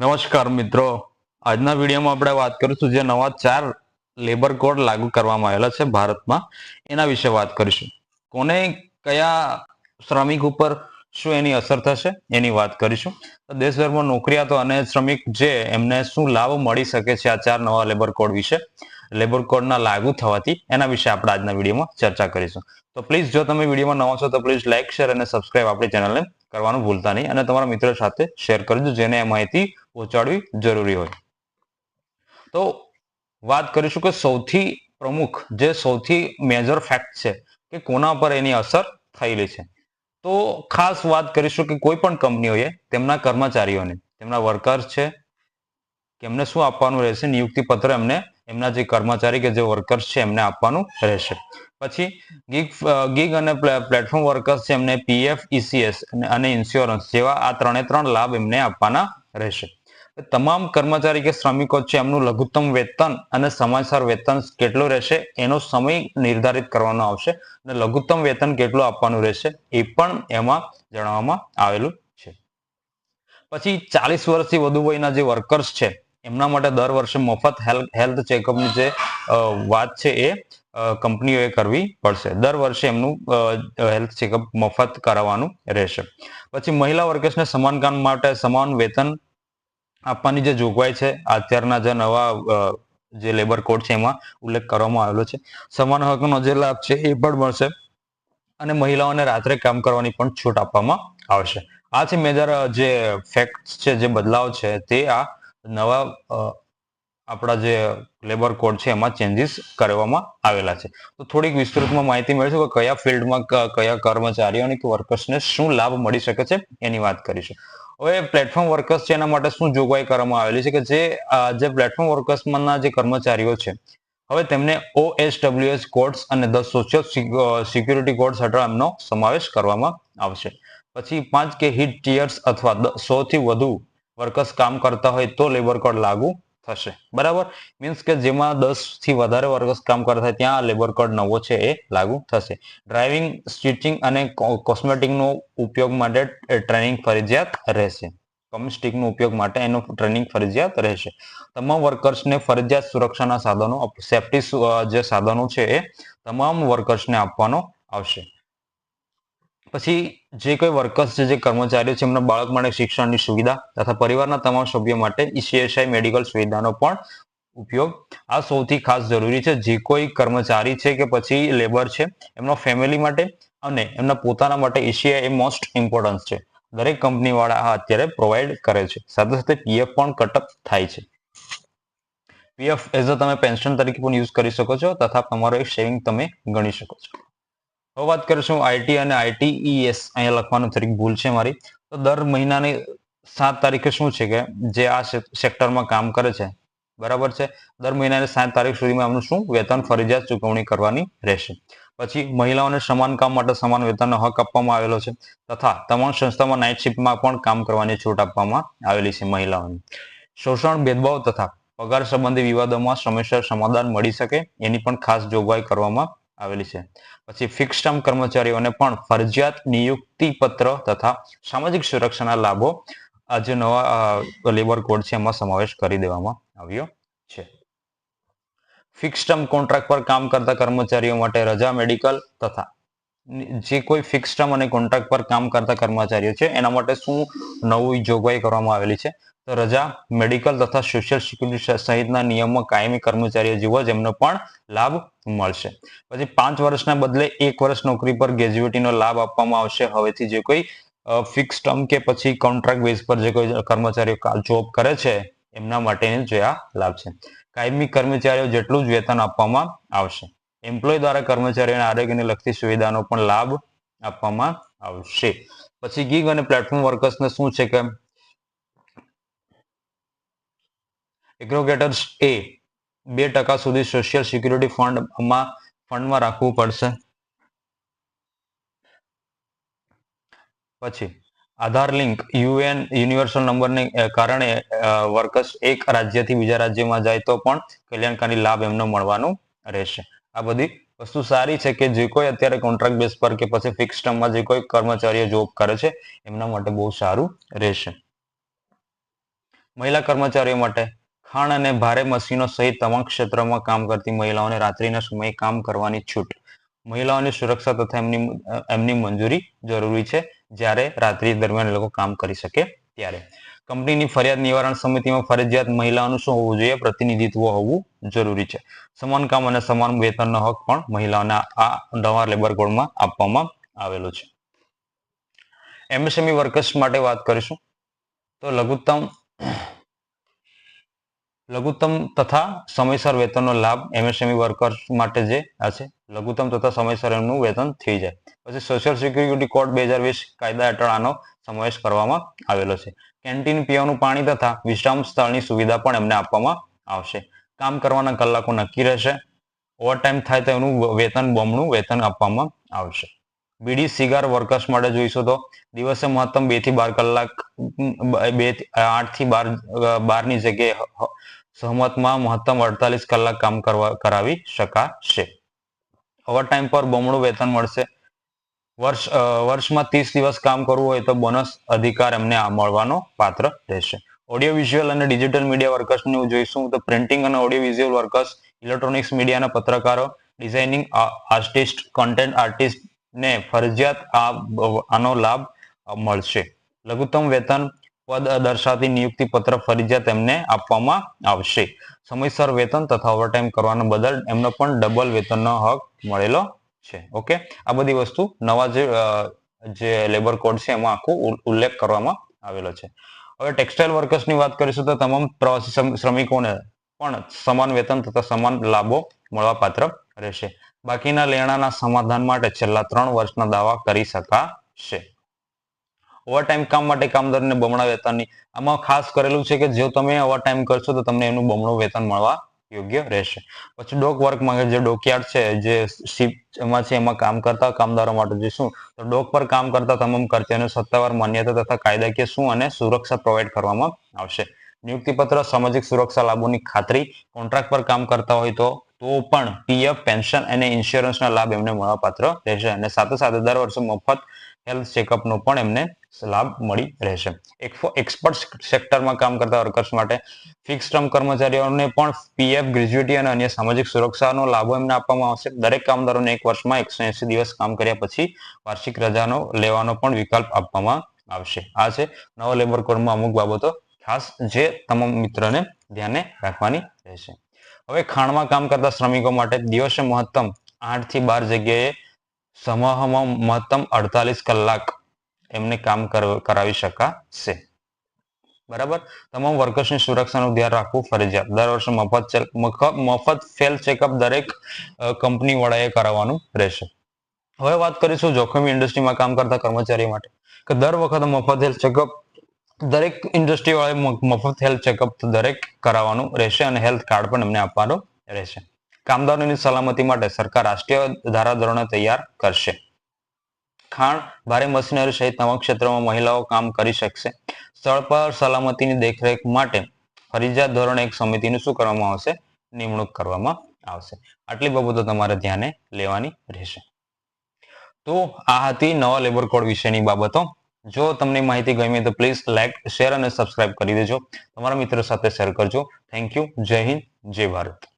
નમસ્કાર મિત્રો. આજના વિડીયોમાં આપણે વાત કરીશું જે નવા ચાર લેબર કોડ લાગુ કરવામાં આવેલા છે ભારતમાં. એના વિશે વાત કરીશું. કોને કયા શ્રમિક ઉપર શું એની અસર થશે એની વાત કરીશું. તો દેશભરમાં નોકરિયાતો અને શ્રમિક જે એમને શું લાભ મળી શકે છે આ ચાર નવા લેબર કોડ વિશે. લેબર કોડના લાગુ થવાથી એના વિશે આપણે આજના વિડીયોમાં ચર્ચા કરીશું. તો પ્લીઝ જો તમે વિડીયોમાં નવા છો તો પ્લીઝ લાઇક શેર અને સબસ્ક્રાઇબ આપણી ચેનલને કરવાનું ભૂલતા નહીં અને તમારા મિત્રો સાથે શેર કરજો જેને એ માહિતી પહોંચાડવી જરૂરી હોય. તો વાત કરીશું કે સૌથી પ્રમુખ જે સૌથી મેજર ફેક્ટ છે કે કોના પર એની અસર થયેલી છે. તો ખાસ વાત કરીશું કે કોઈ પણ કંપનીઓએ તેમના કર્મચારીઓને, તેમના વર્કર્સ છે એમને શું આપવાનું રહેશે નિયુક્તિ પત્ર એમને એમના જે કર્મચારી કે જે વર્કર્સ છે, એમને આપવાનું રહેશે. પછી ગીગ ગીગ અને પ્લેટફોર્મ વર્કર્સ છે, એમને પીએફ ઈસીએસ અને ઇન્સ્યોરન્સ જેવા આ ત્રણે ત્રણ લાભ એમને આપવાના રહેશે. તમામ કર્મચારી કે શ્રમિકો છે, એમનું લઘુત્તમ વેતન અને સમયસર વેતન કેટલું રહેશે, એનો સમય નિર્ધારિત કરવાનો આવશે અને લઘુત્તમ વેતન કેટલું આપવાનું રહેશે, એ પણ એમાં જણાવવામાં આવેલું છે. પછી ચાલીસ વર્ષથી વધુ વયના જે વર્કર્સ છે એમના માટે દર વર્ષે મફત હેલ્થ ચેકઅપની જે વાત છે એ કંપનીઓએ કરવી પડશે. દર વર્ષે એમનું હેલ્થ ચેકઅપ મફત કરાવવાનું રહેશે. પછી મહિલા વર્કર્સને સમાન કામ માટે સમાન વેતન આપવાની જે જોગવાઈ છે, અત્યારના જે નવા જે લેબર કોડ છે એમાં ઉલ્લેખ કરવામાં આવેલો છે. સમાન હકનો જે લાભ છે એ પણ મળશે અને મહિલાઓને રાત્રે કામ કરવાની પણ છૂટ આપવામાં આવશે. આ છે મેજર જે ફેક્ટ છે, જે બદલાવ છે તે આ નવા આપણા જે લેબર કોડ છે એમાં ચેન્જીસ કરવામાં આવેલા છે. તો થોડીક વિસ્તૃતમાં માહિતી મેળવીશું કે કયા ફિલ્ડમાં કયા કર્મચારીઓ અને વર્કર્સને શું લાભ મળી શકે છે એની વાત કરીશું. હવે પ્લેટફોર્મ વર્કર્સ છે એના માટે શું જોગવાઈ કરવામાં આવેલી છે કે જે જે પ્લેટફોર્મ વર્કર્સમાંના જે કર્મચારીઓ છે, હવે તેમને ઓએસડબ્લ્યુએસ કોડ્સ અને ધ સોશિયલ સિક્યુરિટી કોડ્સ હેઠળ એમનો સમાવેશ કરવામાં આવશે. પછી પાંચ કે હિટ ટીયર્સ અથવા સો થી વધુ વર્કર્સ કામ કરતા હોય તો લેબર કોડ લાગુ થશે. બરાબર? મીન્સ કે જેમાં દસથી વધારે વર્કર્સ કામ કરતા હોય ત્યાં લેબર કોડ નવો છે એ લાગુ થશે. ડ્રાઇવિંગ સ્ટિચિંગ અને કોસ્મેટિકનો ઉપયોગ માટે ટ્રેનિંગ ફરજિયાત રહેશે. કમસ્ટિકનો ઉપયોગ માટે એનો ટ્રેનિંગ ફરજિયાત રહેશે. તમામ વર્કર્સને ફરજિયાત સુરક્ષાના સાધનો સેફટી જે સાધનો છે એ તમામ વર્કર્સને આપવાનો આવશે. પછી જે કોઈ વર્કર્સ છે, જે કર્મચારીઓ છે, એમના બાળક માટે શિક્ષણની સુવિધા તથા પરિવારના તમામ સભ્યો માટે ઈસીએસઆઈ મેડિકલ સુવિધાનો પણ ઉપયોગ. આ સૌથી ખાસ જરૂરી છે, જે કોઈ કર્મચારી છે કે પછી લેબર છે, એમનો ફેમિલી માટે અને એમના પોતાના માટે ઈસીઆઈ એ મોસ્ટ ઇમ્પોર્ટન્સ છે. દરેક કંપની વાળા આ અત્યારે પ્રોવાઈડ કરે છે. સાથે સાથે પીએફ પણ કટઅપ થાય છે. પીએફ એઝ અ તમે પેન્શન તરીકે પણ યુઝ કરી શકો છો તથા તમારો એક સેવિંગ તમે ગણી શકો છો. હવે વાત કરીશું આઈટી અને આઈટીઈએસ અહીંયા લખવાનું થોડીક ભૂલ છે મારી. તો દર મહિનાની સાત તારીખે શું છે કે જે આ સેક્ટરમાં કામ કરે છે, બરાબર છે? દર મહિનાની સાત તારીખ સુધીમાં એમનું શું? વેતન, ફરજિયાત ચૂકવણી કરવાની રહેશે. પછી મહિલાઓને સમાન કામ માટે સમાન વેતનનો હક આપવામાં આવેલો છે તથા તમામ સંસ્થામાં નાઇટ શિફ્ટમાં પણ કામ કરવાની છૂટ આપવામાં આવેલી છે મહિલાઓને. શોષણ, ભેદભાવ તથા પગાર સંબંધી વિવાદોમાં સમયસર સમાધાન મળી શકે એની પણ ખાસ જોગવાઈ કરવામાં આવેલી છે. પછી ફિક્સ ટર્મ કર્મચારીઓને પણ ફરજિયાત નિયુક્તિ પત્ર તથા સામાજિક સુરક્ષાના લાભો આજે નવા લેબર કોડ છે એમાં સમાવેશ કરી દેવામાં આવ્યો છે. ફિક્સ ટર્મ કોન્ટ્રાક્ટ પર કામ કરતા કર્મચારીઓ માટે રજા મેડિકલ તથા જે કોઈ ફિક્સ ટર્મ અને કોન્ટ્રાક્ટ પર કામ કરતા કર્મચારીઓ છે, એના માટે શું નવી જોગવાઈ કરવામાં આવેલી છે? તો રજા, મેડિકલ તથા સોશિયલ સિક્યુરિટી સહિતના નિયમો કાયમી કર્મચારીઓ જેવો જ એમનો પણ લાભ મળશે. પછી પાંચ વર્ષના બદલે એક વર્ષ નોકરી પર ગ્રેજ્યુએટીનો લાભ આપવામાં આવશે. હવેથી જે કોઈ ફિક્સ ટર્મ કે પછી કોન્ટ્રાક્ટ બેઝ પર જે કોઈ કર્મચારીઓ જોબ કરે છે, એમના માટેની જે આ લાભ છે. કાયમી કર્મચારીઓ જેટલું જ વેતન આપવામાં આવશે. એમ્પ્લોય દ્વારા કર્મચારીઓને આરોગ્યને લગતી સુવિધાનો પણ લાભ આપવામાં આવશે. પછી ગીગ અને પ્લેટફોર્મ વર્કર્સને શું છે કે એગ્રોગેટર્સ એ બે ટકા સુધી સોશિયલ સિક્યુરિટી ફંડમાં ફંડમાં રાખવું પડશે. પછી, આધાર લિંક યુએન યુનિવર્સલ નંબરને કારણે વર્કર્સ એક રાજ્યથી બીજા રાજ્યમાં જાય તો પણ કલ્યાણકારી લાભ એમને મળવાનું રહેશે. આ બધી વસ્તુ સારી છે કે જે કોઈ અત્યારે કોન્ટ્રાક્ટ બેઝ પર કે પછી ફિક્સ ટર્મમાં જે કોઈ કર્મચારીઓ જોબ કરે છે, એમના માટે બહુ સારું રહેશે. મહિલા કર્મચારીઓ માટે ખાણ અને ભારે મશીનો સહિત તમામ ક્ષેત્રમાં કામ કરતી મહિલાઓને રાત્રિના સમયે કામ કરવાની છૂટ. મહિલાઓની સુરક્ષા તથા એમની એમની મંજૂરી જરૂરી છે જ્યારે રાત્રિ દરમિયાન લોકો કામ કરી શકે ત્યારે. કંપનીની ફરિયાદ નિવારણ સમિતિમાં ફરજિયાત મહિલાઓનું શું હોવું જોઈએ? પ્રતિનિધિત્વ હોવું જરૂરી છે. સમાન કામ અને સમાન વેતનનો હક પણ મહિલાઓને આ નવા લેબર કોડમાં આપવામાં આવેલો છે. એમએસએમઈ વર્કર્સ માટે વાત કરીશું. તો લઘુત્તમ લઘુત્તમ તથા સમયસર વેતનનો લાભ એમએસએમઈ વર્કર્સ માટે જે આ છે, લઘુત્તમ તથા સમયસર એમનું વેતન થઈ જાય. પછી સોશિયલ સિક્યુરિટી કોડ બે હજાર વીસ કાયદા હેઠળ આનો સમાવેશ કરવામાં આવેલો છે. કેન્ટીન પીવાનું પાણી તથા વિશ્રામ સ્થળની સુવિધા પણ એમને આપવામાં આવશે. કામ કરવાના કલાકો નક્કી રહેશે. ઓવરટાઈમ થાય તો એનું વેતન બમણું વેતન આપવામાં આવશે. બીડી સિગાર વર્કર્સ માટે જોઈશું તો દિવસે મહત્તમ બેથી બાર કલાક બે આઠથી બાર બારની જગ્યાએ સહમતમાં મહત્તમ અડતાલીસ કલાક કામ કરવા, કરાવી શકાશે. ઓવર ટાઈમ પર બમણું વેતન મળશે. વર્ષ વર્ષમાં ત્રીસ દિવસ કામ કરવું હોય તો બોનસ અધિકાર એમને મળવાનો પાત્ર રહેશે. ઓડિયો વિઝ્યુઅલ અને ડિજિટલ મીડિયા વર્કર્સનું જોઈશું તો પ્રિન્ટિંગ અને ઓડિયો વિઝ્યુઅલ વર્કર્સ ઇલેક્ટ્રોનિક્સ મીડિયાના પત્રકારો ડિઝાઇનિંગ આર્ટિસ્ટ કોન્ટેન્ટ આર્ટિસ્ટ ને ફરજિયાત આ આનો લાભ મળશે. લઘુત્તમ વેતન પદ દર્શાવતી નિયુક્તિ પત્ર ફરજિયાત એમને આપવામાં આવશે. સમયસર વેતન તથા ઓવરટાઈમ કરવાના બદલ એમનો પણ ડબલ વેતનનો હક મળેલો છે. ઓકે? આ બધી વસ્તુ નવા જે જે લેબર કોડ છે એમાં આખું ઉલ્લેખ કરવામાં આવેલો છે. હવે ટેક્સટાઇલ વર્કર્સની વાત કરીશું તો તમામ પ્રવાસી શ્રમિકોને પણ સમાન વેતન તથા સમાન લાભો મળવા પાત્ર રહેશે. બાકીના લેણાના સમાધાન માટે છેલ્લા ત્રણ વર્ષના દાવા કરી શકાશે. ઓવરટાઈમ કામ માટે કામદારને બમણા વેતનની આમાં ખાસ કરેલું છે કે જો તમે ઓવરટાઈમ કરશો તો તમને એનું બમણું વેતન મળવા યોગ્ય રહેશે. પછી ડોક વર્ક માટે જે ડોકયાર્ડ છે, જે શિપ એમાં છે, એમાં કામ કરતા કામદારો માટે જે શું, તો ડોક પર કામ કરતા તમામ કર્તવ્યોને સત્તાવાર માન્યતા તથા કાયદાકીય શું અને સુરક્ષા પ્રોવાઈડ કરવામાં આવશે. નિયુક્તિપત્ર, સામાજિક સુરક્ષા લાભોની ખાતરી, કોન્ટ્રાક્ટ પર કામ કરતા હોય તો તો પણ પીએફ પેન્શન અને ઇન્સ્યોરન્સના લાભ એમને મળવાપાત્ર રહેશે અને સાથે સાથે દર વર્ષે મફત હેલ્થ ચેકઅપનો પણ એમને લાભ મળી રહેશે. એક્સપર્ટ સેક્ટરમાં કામ કરતા વર્કર્સ માટે ફિક્સ ટર્મ કર્મચારીઓને પણ પીએફ ગ્રેજ્યુટી અને અન્ય સામાજિક સુરક્ષાનો લાભો એમને આપવામાં આવશે. દરેક કામદારોને એક વર્ષમાં એકસો એસી દિવસ કામ કર્યા પછી વાર્ષિક રજાનો લેવાનો પણ વિકલ્પ આપવામાં આવશે. આ છે નવા લેબર કોડમાં અમુક બાબતો, ખાસ જે તમામ મિત્રોને ધ્યાને રાખવાની રહેશે. હવે ખાણમાં કામ કરતા શ્રમિકો માટે દિવસે મહત્તમ આઠથી બાર જગ્યાએ સમૂહમાં મહત્તમ અડતાલીસ કલાક એમને કામ કરાવી શકાશે. બરાબર? તમામ વર્કર્સની સુરક્ષાનું ધ્યાન રાખવું ફરજિયાત. દર વર્ષે મફત મફત ફેલ ચેકઅપ દરેક કંપની વડાએ કરાવવાનું રહેશે. હવે વાત કરીશું જોખમી ઇન્ડસ્ટ્રીમાં કામ કરતા કર્મચારી માટે. કે દર વખતે મફત હેલ્થ ચેકઅપ દરેક ઇન્ડસ્ટ્રી વાળા મફત હેલ્થ ચેકઅપ દરેક કરાવવાનું રહેશે અને હેલ્થ કાર્ડ પણ એમને આપવાનું રહેશે. કામદારોની સલામતી માટે સરકાર રાષ્ટ્રીય ધારાધોરણો તૈયાર કરશે. ખાણ, ભારે મશીનરી સહિત તમામ ક્ષેત્રોમાં મહિલાઓ કામ કરી શકશે. સ્થળ પર સલામતીની દેખરેખ માટે ફરજિયાત ધોરણે એક સમિતિનું શું કરવામાં આવશે? નિમણૂક કરવામાં આવશે. આટલી બાબતો તમારે ધ્યાને લેવાની રહેશે. તો આ હતી નવા લેબર કોડ વિશેની બાબતો. જો તમને માહિતી ગમી તો પ્લીઝ લાઇક શેર અને સબસ્ક્રાઇબ કરી દેજો. તમારા મિત્રો સાથે શેર કરજો. થેન્ક યુ જય હિન્દ, જય ભારત.